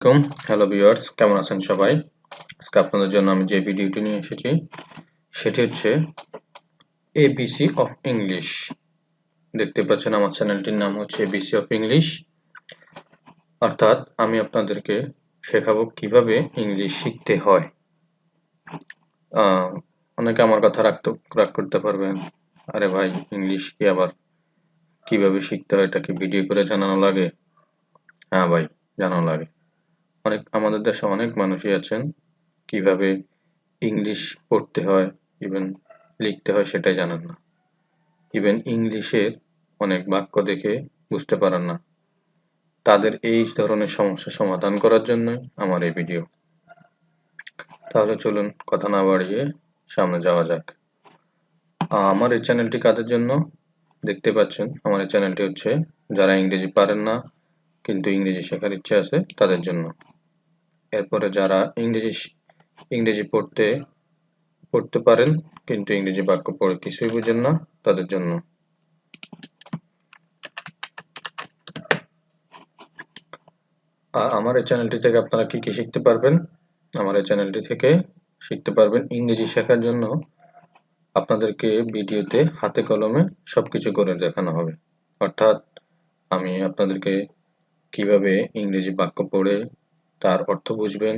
আলাইকুম। Hello viewers কেমন আছেন সবাই? আজকে আপনাদের জন্য আমি যে ভিডিওটি নিয়ে এসেছি, সেটি হচ্ছে এবিসি অফ ইংলিশ দেখতে পাচ্ছেন আমার চ্যানেলটির নাম হচ্ছে এবিসি অফ ইংলিশ অর্থাৎ আমি আপনাদেরকে শেখাবো কীভাবে ইংলিশ শিখতে হয়। অনেকে আমার কথা রাখতে রাগ করতে পারবেন। আরে ভাই ইংলিশ কি আবার কীভাবে শিখতে হয়? এটাকে ভিডিও করে জানানো লাগে? হ্যাঁ ভাই, জানানো লাগে। অনেক, আমাদের দেশে অনেক মানুষই আছেন। কীভাবে ইংলিশ পড়তে হয় ইভেন লিখতে হয় সেটাই জানেন না। ইভেন ইংলিশের অনেক বাক্য দেখে বুঝতে পারেন না। তাদের এই ধরনের সমস্যা সমাধান করার জন্য আমার এই ভিডিও তাহলে চলুন কথা না বাড়িয়ে সামনে যাওয়া যাক। আমার এই চ্যানেলটি কাদের জন্য? দেখতে পাচ্ছেন, আমার এই চ্যানেলটি হচ্ছে, যারা ইংরেজি পারেন না, কিন্তু ইংরেজি শেখার ইচ্ছে আছে, তাদের জন্য। এরপরে যারা ইংরেজি ইংরেজি পড়তে পড়তে পারেন, কিন্তু ইংরেজি বাক্য পড়ে কিছুই বুঝেন না তাদের জন্য। আমার এই চ্যানেলটি থেকে আপনারা কি কি শিখতে পারবেন? আমার এই চ্যানেলটি থেকে শিখতে পারবেন ইংরেজি শেখার জন্য আপনাদেরকে ভিডিওতে হাতে কলমে সবকিছু করে দেখানো হবে। অর্থাৎ আমি আপনাদেরকে কীভাবে ইংরেজি বাক্য পড়ে তার অর্থ বুঝবেন,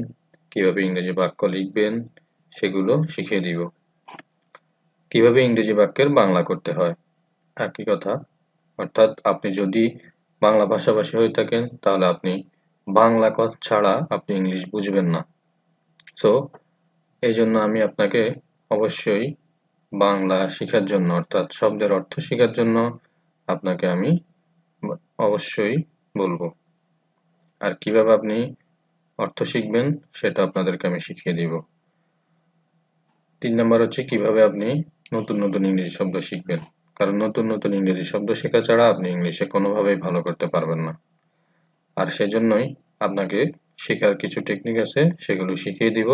কীভাবে ইংরেজি বাক্য লিখবেন, সেগুলো শিখিয়ে দিব। কীভাবে ইংরেজি বাক্যের বাংলা করতে হয়? একই কথা। অর্থাৎ আপনি যদি বাংলা ভাষাভাষী হয়ে থাকেন, তাহলে আপনি বাংলা কথা ছাড়া আপনি ইংলিশ বুঝবেন না। সো এই জন্য আমি আপনাকে অবশ্যই বাংলা শেখার জন্য, অর্থাৎ শব্দের অর্থ শেখার জন্য আপনাকে আমি অবশ্যই বলব। আর কীভাবে আপনি অর্থ শিখবেন, সেটা আপনাদেরকে আমি শিখিয়ে দিব। তিন নম্বর হচ্ছে কীভাবে আপনি নতুন নতুন ইংরেজি শব্দ শিখবেন। কারণ নতুন নতুন ইংরেজি শব্দ শেখা ছাড়া আপনি ইংলিশে কোনোভাবেই ভালো করতে পারবেন না। আর সেজন্যই আপনাকে শেখার কিছু টেকনিক আছে, সেগুলো শিখিয়ে দিব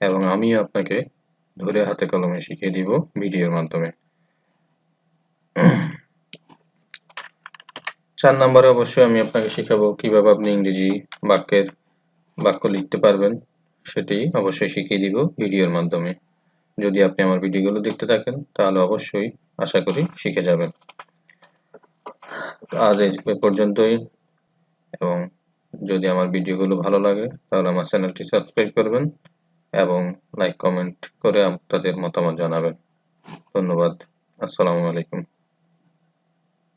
এবং আমিও আপনাকে ধরে হাতে কলমে শিখিয়ে দিব ভিডিওর মাধ্যমে। চার নম্বরে অবশ্যই আমি আপনাকে শেখাবো কীভাবে আপনি ইংরেজি বাক্যের বাক্য লিখতে পারবেন, সেটি অবশ্যই শিখিয়ে দিব ভিডিওর মাধ্যমে। যদি আপনি আমার ভিডিওগুলো দেখতে থাকেন, তাহলে অবশ্যই আশা করি শিখে যাবেন। আজ এই পর্যন্তই, এবং যদি আমার ভিডিওগুলো ভালো লাগে, তাহলে আমার চ্যানেলটি সাবস্ক্রাইব করবেন এবং লাইক, কমেন্ট করে আপনাদের মতামত জানাবেন। ধন্যবাদ। আসসালামু আলাইকুম।